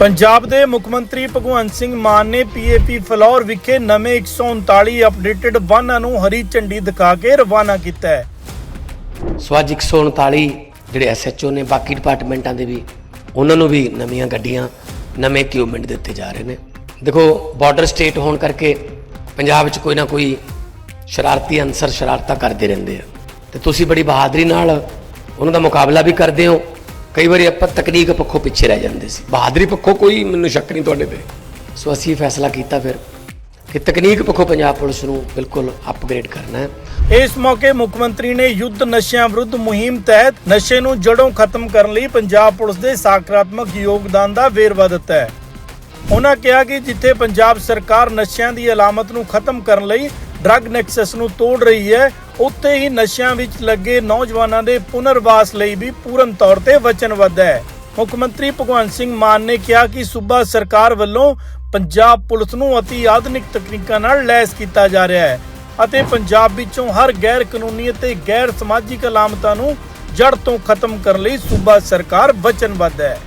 ਪੰਜਾਬ ਦੇ ਮੁੱਖ ਮੰਤਰੀ ਭਗਵੰਤ ਸਿੰਘ ਮਾਨ ਨੇ ਪੀਏਪੀ ਫਲੌਰ ਵਿਖੇ ਨਵੇਂ 139 ਅਪਡੇਟਡ ਵਾਹਨਾਂ ਨੂੰ ਹਰੀ ਝੰਡੀ ਦਿਖਾ ਕੇ ਰਵਾਨਾ ਕੀਤਾ ਹੈ। ਸੋ ਅੱਜ 139 ਜਿਹੜੇ ਐਸਐਚਓ ਨੇ, ਬਾਕੀ ਡਿਪਾਰਟਮੈਂਟਾਂ ਦੇ ਵੀ, ਉਹਨਾਂ ਨੂੰ ਵੀ ਨਵੀਆਂ ਗੱਡੀਆਂ, ਨਵੇਂ ਇਕਵਿਪਮੈਂਟ ਦਿੱਤੇ ਜਾ ਰਹੇ ਨੇ। ਦੇਖੋ ਬਾਰਡਰ ਸਟੇਟ ਹੋਣ ਕਰਕੇ ਪੰਜਾਬ ਵਿੱਚ ਕੋਈ ਨਾ ਕੋਈ ਸ਼ਰਾਰਤੀ ਅਨਸਰ ਸ਼ਰਾਰਤਾਂ ਕਰਦੇ ਰਹਿੰਦੇ ਆ। ਤੇ ਤੁਸੀਂ ਬੜੀ ਬਹਾਦਰੀ ਨਾਲ ਉਹਨਾਂ ਦਾ ਮੁਕਾਬਲਾ ਵੀ ਕਰਦੇ ਹੋ ਕਈ ਵਾਰੀ ਆਪਾਂ ਤਕਨੀਕ ਪੱਖੋਂ ਪਿੱਛੇ ਰਹਿ ਜਾਂਦੇ ਸੀ। ਬਹਾਦਰੀ ਪੱਖੋਂ ਕੋਈ ਮੈਨੂੰ ਸ਼ੱਕ ਨਹੀਂ ਤੁਹਾਡੇ ਤੇ। ਸੋ ਅਸੀਂ ਫੈਸਲਾ ਕੀਤਾ ਫਿਰ ਕਿ ਤਕਨੀਕ ਪੱਖੋਂ ਪੰਜਾਬ ਪੁਲਿਸ ਨੂੰ ਬਿਲਕੁਲ ਅਪਗ੍ਰੇਡ ਕਰਨਾ ਹੈ। ਇਸ ਮੌਕੇ ਮੁੱਖ ਮੰਤਰੀ ਨੇ ਯੁੱਧ ਨਸ਼ਿਆਂ ਵਿਰੁੱਧ ਮੁਹਿੰਮ ਤਹਿਤ ਨਸ਼ੇ ਨੂੰ ਜੜੋਂ ਖਤਮ ਕਰਨ ਲਈ ਪੰਜਾਬ ਪੁਲਿਸ ਦੇ ਸਕਾਰਾਤਮਕ ਯੋਗਦਾਨ ਦਾ ਵੇਰਵਾ ਦਿੱਤਾ ਹੈ। ਉਹਨਾਂ ਕਿਹਾ ਕਿ ਜਿੱਥੇ ਪੰਜਾਬ ਸਰਕਾਰ ਨਸ਼ਿਆਂ ਦੀ ਅਲਾਮਤ ਨੂੰ ਖਤਮ ਕਰਨ ਲਈ ਡਰੱਗ ਨੈਕਸਸ ਨੂੰ ਤੋੜ ਰਹੀ ਹੈ ਉੱਥੇ ਹੀ ਨਸ਼ਿਆਂ ਵਿੱਚ ਲੱਗੇ ਨੌਜਵਾਨਾਂ ਦੇ ਪੁਨਰਵਾਸ ਲਈ ਵੀ ਪੂਰਨ ਤੌਰ ਤੇ ਵਚਨਬੱਧ ਹੈ। ਮੁੱਖ ਮੰਤਰੀ ਭਗਵੰਤ ਸਿੰਘ ਮਾਨ ਨੇ ਕਿਹਾ ਕਿ ਸੂਬਾ ਸਰਕਾਰ ਵੱਲੋਂ ਪੰਜਾਬ ਪੁਲਿਸ ਨੂੰ ਅਤੀ ਆਧੁਨਿਕ ਤਕਨੀਕਾਂ ਨਾਲ ਲੈਸ ਕੀਤਾ ਜਾ ਰਿਹਾ ਹੈ ਅਤੇ ਪੰਜਾਬ ਵਿੱਚੋਂ ਹਰ ਗੈਰ ਕਾਨੂੰਨੀ ਅਤੇ ਗੈਰ ਸਮਾਜਿਕ ਅਲਾਮਤਾਂ ਨੂੰ ਜੜ ਤੋਂ ਖਤਮ ਕਰਨ ਲਈ ਸੂਬਾ ਸਰਕਾਰ ਵਚਨਬੱਧ ਹੈ।